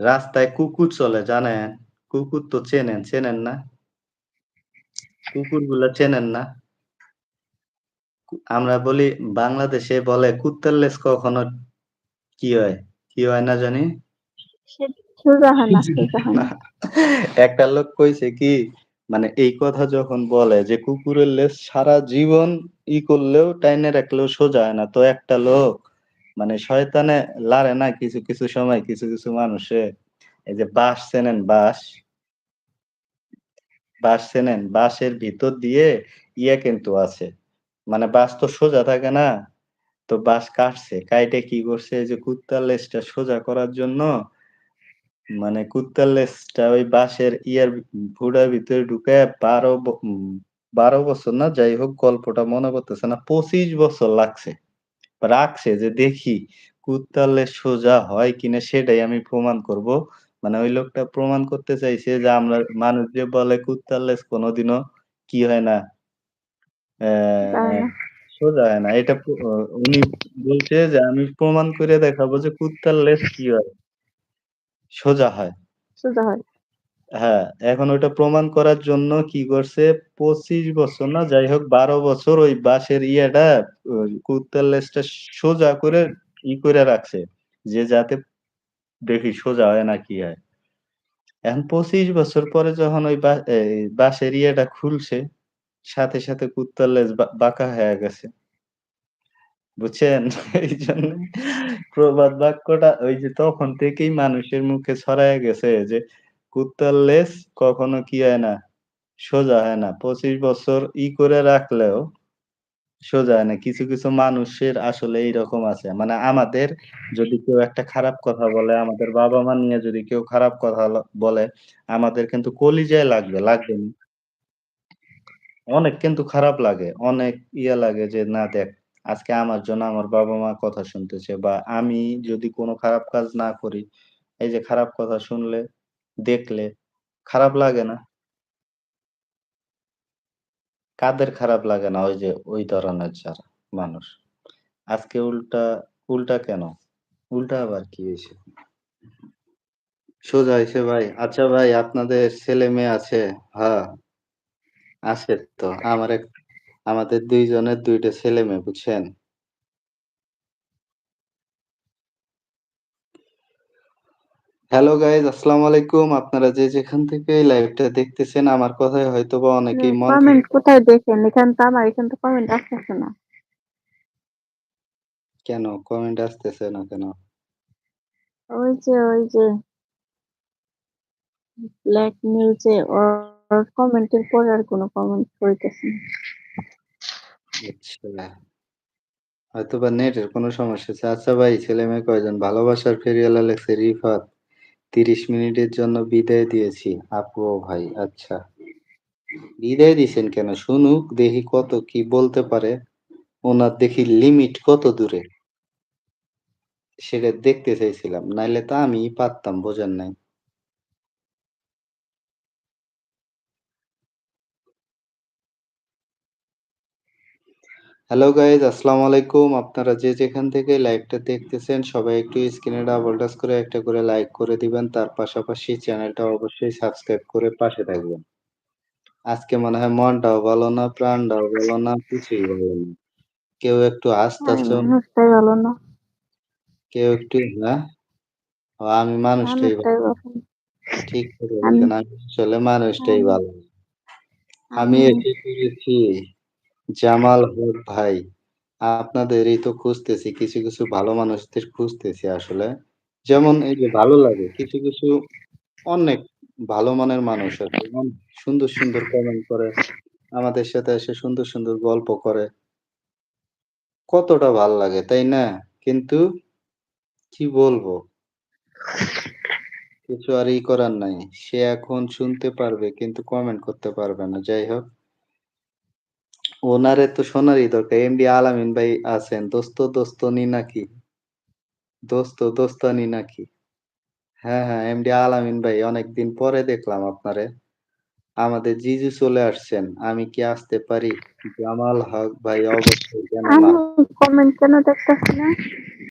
রাস্তায় কুকুর চলে জানেন? কুকুর তো চেনেন, চেনেন না? কুকুরগুলা চেনেন না? আমরা বলি বাংলাদেশে বলে কুত্তার লেজ কখনো কি হয়? কি হয় না জানি? একটা লোক কইছে কি মানে এই কথা যখন বলে যে কুকুরের লেজ সারা জীবন ই করলেও টাইনে রাখলেও সোজা হয় না। তো একটা লোক মানে শয়তানে লারে না কিছু, কিছু সময় কিছু, কিছু মানুষে এই যে বাঁশ চেনেন বাঁশ? বাঁশ চেনেন? বাঁশের ভিতর দিয়ে ইয়ে কিন্তু আছে। মানে বাঁশ তো সোজা থাকে না? তো বাঁশ কাটছে। কাইটে কি করছে যে কুত্তার লেজটা সোজা করার জন্য মানে কুত্তার লেজটা ওই বাঁশের ইয়ার ভি ফুড়ার ভিতরে ঢুকে বারো ব উম ১২ বছর না যাই হোক গল্পটা মনে করতেছে না। ২৫ বছর লাগছে। রাখছে যে দেখি কুত্তার লেজ সোজা হয় কিনা সেটাই আমি প্রমাণ করব। মানে ওই লোকটা প্রমাণ করতে চাইছে যে আমরা মানুষ যে বলে কুত্তার লেজ কোনদিনও কি হয় না? সোজা হয় না। এটা উনি বলছে যে আমি প্রমাণ করে দেখাবো যে কুত্তার লেজ কি হয়? সোজা হয়। সোজা হয়। হ্যাঁ, এখন ওইটা প্রমাণ করার জন্য কি করছে ২৫ বছর না যাই হোক ১২ বছর ওই বাঁশের ইয়াটা কুত্তার লেজটা সোজা করে ই করে রাখছে। যে যাতে দেখি সোজা হয় না কি হয়। এখন ২৫ বছর পরে যখন ওই বাঁশের ইয়েটা খুলছে, সাথে, সাথে কুত্তার লেজ বাঁকা হয়ে গেছে। বুঝছেন? এই জন্য প্রবাদ বাক্যটা ওই যে তখন থেকেই মানুষের মুখে ছড়ায় গেছে যে কুত্তার লেজ কখনো কি হয় না? সোজা হয় না। ২৫ বছর ই করে রাখলেও সোজা হয় না। কিছু, কিছু মানুষের আসলে এইরকম আছে। মানে আমাদের যদি কেউ একটা খারাপ কথা বলে, আমাদের বাবা-মা নিয়ে যদি কেউ খারাপ কথা বলে, আমাদের কিন্তু কলিজায় লাগবে, লাগবে না? অনেক কিন্তু খারাপ লাগে। অনেক ইয়ে লাগে যে না দেখ আজকে আমার জন্য আমার বাবা-মা কথা শুনতেছে বা আমি যদি কোনো খারাপ কাজ না করি, এই যে খারাপ কথা শুনলে, দেখলে খারাপ লাগে না? কাদের খারাপ লাগে না? ওই যে ওই ধরনের যারা মানুষ। আজকে উল্টা, উল্টা কেন? উল্টা আবার কি হয়েছে সোজা হইছে ভাই। আচ্ছা ভাই আপনাদের ছেলে-মেয়ে আছে? হ্যাঁ। আছে তো। আমার এক আমাদের দুইজনের দুইটা ছেলে-মেয়ে বুঝছেন? হ্যালো গাইজ আসসালামু আলাইকুম। আপনারা যে যেখান থেকে লাইভটা দেখতেছেন আমার কথায় হয়তোবা অনেকেই মন কমেন্ট কোথায় দেখেন? এখানে তো আমার এখানে তো কমেন্ট আসতেছে না। কেন? কমেন্ট আসতেছে না কেন? ওই যে, ওই যে ব্ল্যাক নিউজে ওর কমেন্টের পরে আর কোনো কমেন্ট করিতেছে না। আচ্ছা। হয়তোবা নেটের কোনো সমস্যা আছে। আচ্ছা ভাই ছেলে-মেয়ে কয়জন? ভালোবাসার ফেরিওয়ালা লেখছে রিফাত। ৩০ মিনিটের জন্য বিদায় দিয়েছি। আপু ও ভাই। আচ্ছা। বিদায় দিয়েছেন কেন? শুনুক দেখি কত কি বলতে পারে। ওনার দেখি লিমিট কত দূরে। সেটা দেখতে চাইছিলাম। নাইলে তো আমি পারতাম, বোঝার নাই? হ্যালো গাইজ আসসালামু আলাইকুম। আপনারা যে যেখান থেকে লাইভটা দেখতেছেন সবাই একটু স্ক্রিনে ডাবল টাচ করে একটা করে লাইক করে দিবেন। তার পাশাপাশি চ্যানেলটা অবশ্যই সাবস্ক্রাইব করে পাশে থাকবেন। আজকে মনে হয় মনটাও ভালো না, প্রাণটাও ভালো না, কিছুই ভালো না। কেউ একটু ভালো না। কেউ একটু? ও আমি মানুষটাই ভালো না। না। ঠিক করে আমি আসলে মানুষটাই ভালো আমি এসে পড়েছি জামাল হক ভাই। আপনাদেরই তো খুঁজতেছি। কিছু, কিছু ভালো মানুষদের খুঁজতেছি আসলে। যেমন এই যে ভালো লাগে কিছু, কিছু অনেক ভালো মানের মানুষ আছে। সুন্দর, সুন্দর কমেন্ট করে। আমাদের সাথে এসে সুন্দর, সুন্দর গল্প করে। কতটা ভালো লাগে, তাই না? কিন্তু কি বলব? কিছু আর ই করার নাই। সে এখন শুনতে পারবে কিন্তু কমেন্ট করতে পারবে না। যাই হোক। ওনারে তো শোনারই দরকার। এমডি আলামিন ভাই আছেন। দোস্ত দোস্তনি নাকি? দোস্ত দোস্তানি নাকি? হ্যাঁ, হ্যাঁ এমডি আলামিন ভাই অনেকদিন পরে দেখলাম আপনারে। আমাদের জিজু চলে আসছেন। আমি কি আসতে পারি? জামাল হক ভাই অবশ্যই না? কমেন্ট কেন না?